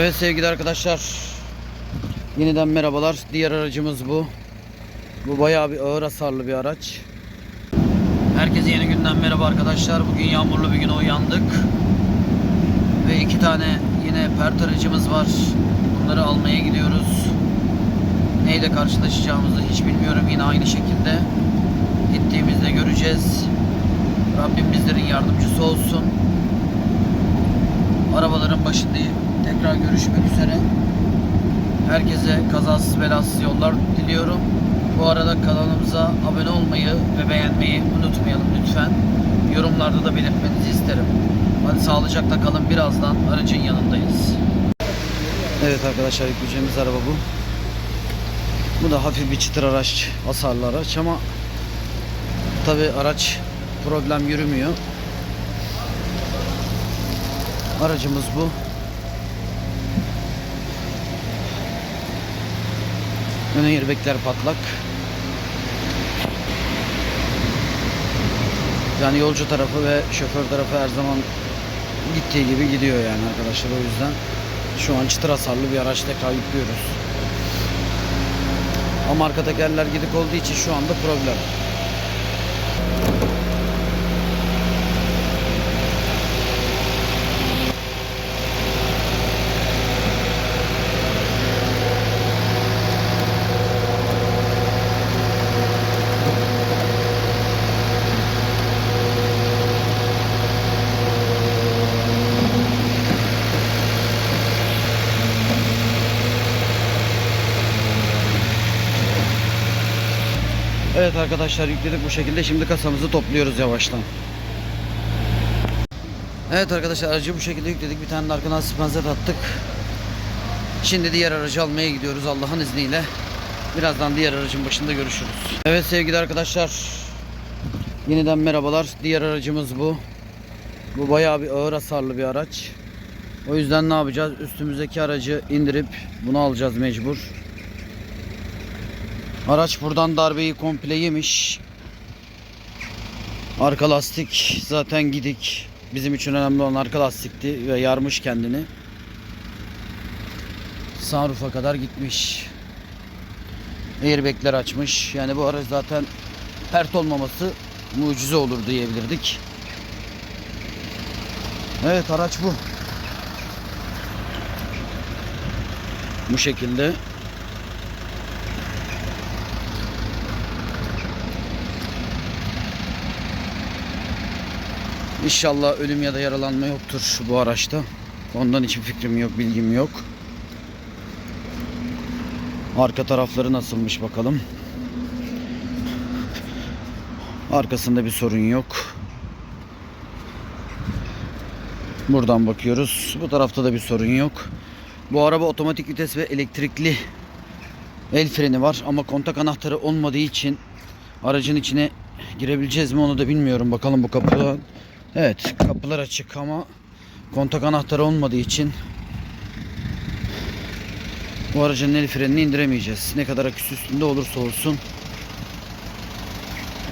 Evet sevgili arkadaşlar. Yeniden merhabalar. Diğer aracımız bu. Bu bayağı bir ağır hasarlı bir araç. Herkese yeni günden merhaba arkadaşlar. Bugün yağmurlu bir güne uyandık. Ve iki tane yine pert aracımız var. Bunları almaya gidiyoruz. Neyle karşılaşacağımızı hiç bilmiyorum. Yine aynı şekilde. Gittiğimizde göreceğiz. Rabbim bizlerin yardımcısı olsun. Arabaların başındayım. Tekrar görüşmek üzere. Herkese kazasız belasız yollar diliyorum. Bu arada kanalımıza abone olmayı ve beğenmeyi unutmayalım lütfen. Yorumlarda da belirtmenizi isterim. Hadi sağlıcakla kalın. Birazdan aracın yanındayız. Evet arkadaşlar yükleyeceğimiz araba bu. Bu da hafif bir çıtır araç, hasarlı araç ama tabi araç problem yürümüyor. Aracımız bu. Ön airbagler patlak. Yani yolcu tarafı ve şoför tarafı her zaman gittiği gibi gidiyor yani arkadaşlar o yüzden şu an çıtır hasarlı bir araç tekrar yüklüyoruz. Ama arka tekerler gidik olduğu için şu anda problem. Evet arkadaşlar yükledik bu şekilde. Şimdi kasamızı topluyoruz yavaştan. Evet arkadaşlar aracı bu şekilde yükledik. Bir tane de arkadan spanset attık. Şimdi diğer aracı almaya gidiyoruz Allah'ın izniyle. Birazdan diğer aracın başında görüşürüz. Evet sevgili arkadaşlar. Yeniden merhabalar. Diğer aracımız bu. Bu bayağı bir ağır hasarlı bir araç. O yüzden ne yapacağız? Üstümüzdeki aracı indirip bunu alacağız mecbur. Araç buradan darbeyi komple yemiş. Arka lastik zaten gidik. Bizim için önemli olan arka lastikti ve yarmış kendini. Sunroof'a kadar gitmiş. Airbag'ler açmış. Yani bu araç zaten pert olmaması mucize olur diyebilirdik. Evet araç bu. Bu şekilde. İnşallah ölüm ya da yaralanma yoktur bu araçta. Ondan hiçbir fikrim yok, bilgim yok. Arka tarafları nasılmış bakalım. Arkasında bir sorun yok. Buradan bakıyoruz. Bu tarafta da bir sorun yok. Bu araba otomatik vites ve elektrikli el freni var ama kontak anahtarı olmadığı için aracın içine girebileceğiz mi onu da bilmiyorum. Bakalım bu kapı. Evet, kapılar açık ama kontak anahtarı olmadığı için bu aracın el frenini indiremeyeceğiz. Ne kadar aküsü üstünde olursa olsun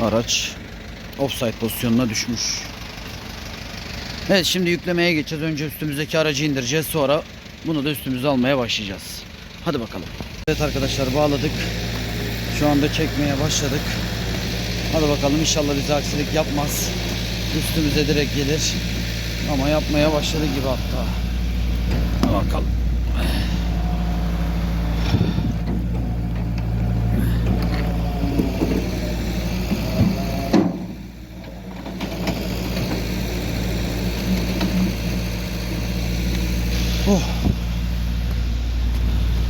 araç offside pozisyonuna düşmüş. Evet şimdi yüklemeye geçeceğiz. Önce üstümüzdeki aracı indireceğiz. Sonra bunu da üstümüze almaya başlayacağız. Hadi bakalım. Evet arkadaşlar bağladık. Şu anda çekmeye başladık. Hadi bakalım inşallah bize aksilik yapmaz. Üstümüze direkt gelir. Ama yapmaya başladı gibi hatta. Bakalım. Oh.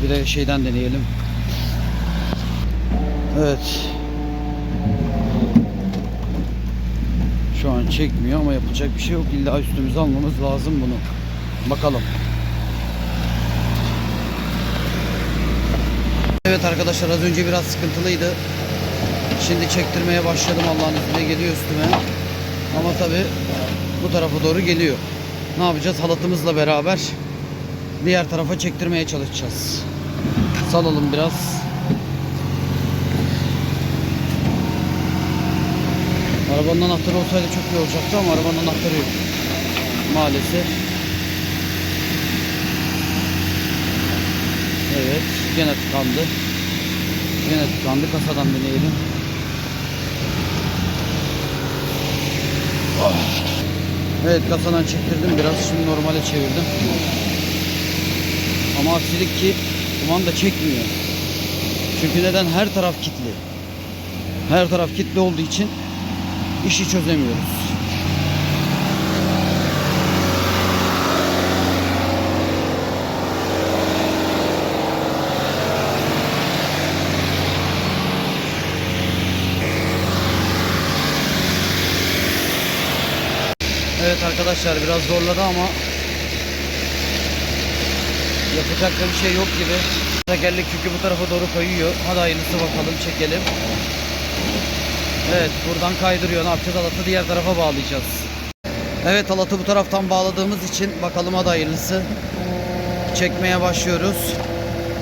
Bir de şeyden deneyelim. Evet. Şu an çekmiyor ama yapacak bir şey yok. İlla üstümüze almamız lazım bunu. Bakalım. Evet arkadaşlar az önce biraz sıkıntılıydı. Şimdi çektirmeye başladım Allah'ın izniyle geliyor üstüme. Ama tabi bu tarafa doğru geliyor. Ne yapacağız? Halatımızla beraber diğer tarafa çektirmeye çalışacağız. Salalım biraz. Arabanın anahtarı olsaydı çok iyi olacaktı ama arabanın anahtarı yok. Maalesef. Evet, gene tıkandı. Gene tıkandı. Kasadan deneyelim. Ah. Evet, kasadan çektirdim biraz. Şimdi normale çevirdim. Ama aksilik ki duman da çekmiyor. Çünkü neden? Her taraf kilitli. Her taraf kilitli olduğu için işi çözemiyoruz. Evet arkadaşlar biraz zorladı ama yapacak da bir şey yok gibi. Tekerlek çünkü bu tarafa doğru kayıyor. Hadi hayırlısı bakalım çekelim. Evet buradan kaydırıyor. Ne yapacağız? Halatı diğer tarafa bağlayacağız. Evet halatı bu taraftan bağladığımız için bakalım hadi hayırlısı. Çekmeye başlıyoruz.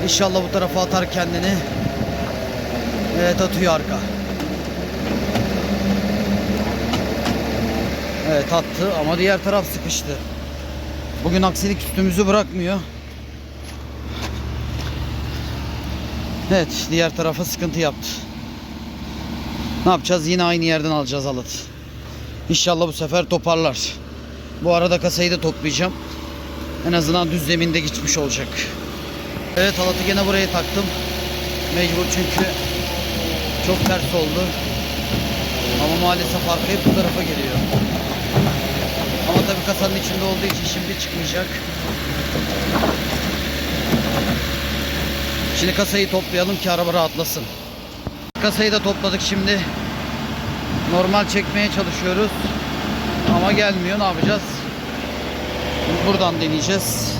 İnşallah bu tarafa atar kendini. Evet atıyor arka. Evet attı ama diğer taraf sıkıştı. Bugün aksilik üstümüzü bırakmıyor. Evet diğer tarafa sıkıntı yaptı. Ne yapacağız? Yine aynı yerden alacağız halat. İnşallah bu sefer toparlar. Bu arada kasayı da toplayacağım. En azından düz zeminde geçmiş olacak. Evet halatı gene buraya taktım. Mecbur çünkü çok ters oldu. Ama maalesef arka hep bu tarafa geliyor. Ama tabii kasanın içinde olduğu için şimdi çıkmayacak. Şimdi kasayı toplayalım ki araba rahatlasın. Kasayı da topladık şimdi. Normal çekmeye çalışıyoruz. Ama gelmiyor. Ne yapacağız? Buradan deneyeceğiz.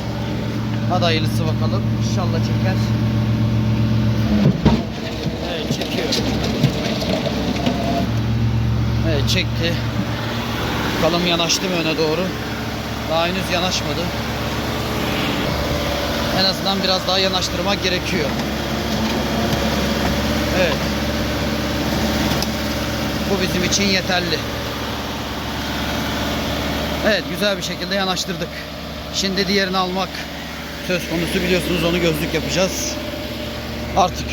Hadi hayırlısı bakalım. İnşallah çeker. Evet çekiyor. Evet çekti. Bakalım yanaştı mı öne doğru. Daha henüz yanaşmadı. En azından biraz daha yanaştırmak gerekiyor. Evet. Bu bizim için yeterli. Evet güzel bir şekilde yanaştırdık. Şimdi diğerini almak söz konusu biliyorsunuz onu gözlük yapacağız. Artık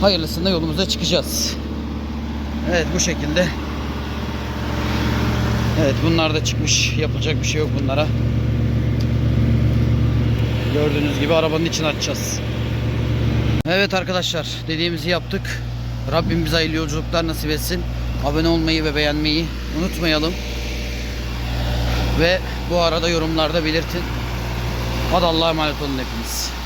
hayırlısında yolumuza çıkacağız. Evet bu şekilde. Evet bunlar da çıkmış. Yapılacak bir şey yok bunlara. Gördüğünüz gibi arabanın içine açacağız. Evet arkadaşlar dediğimizi yaptık. Rabbim bize hayırlı yolculuklar nasip etsin. Abone olmayı ve beğenmeyi unutmayalım. Ve bu arada yorumlarda belirtin. Hadi Allah'a emanet olun hepiniz.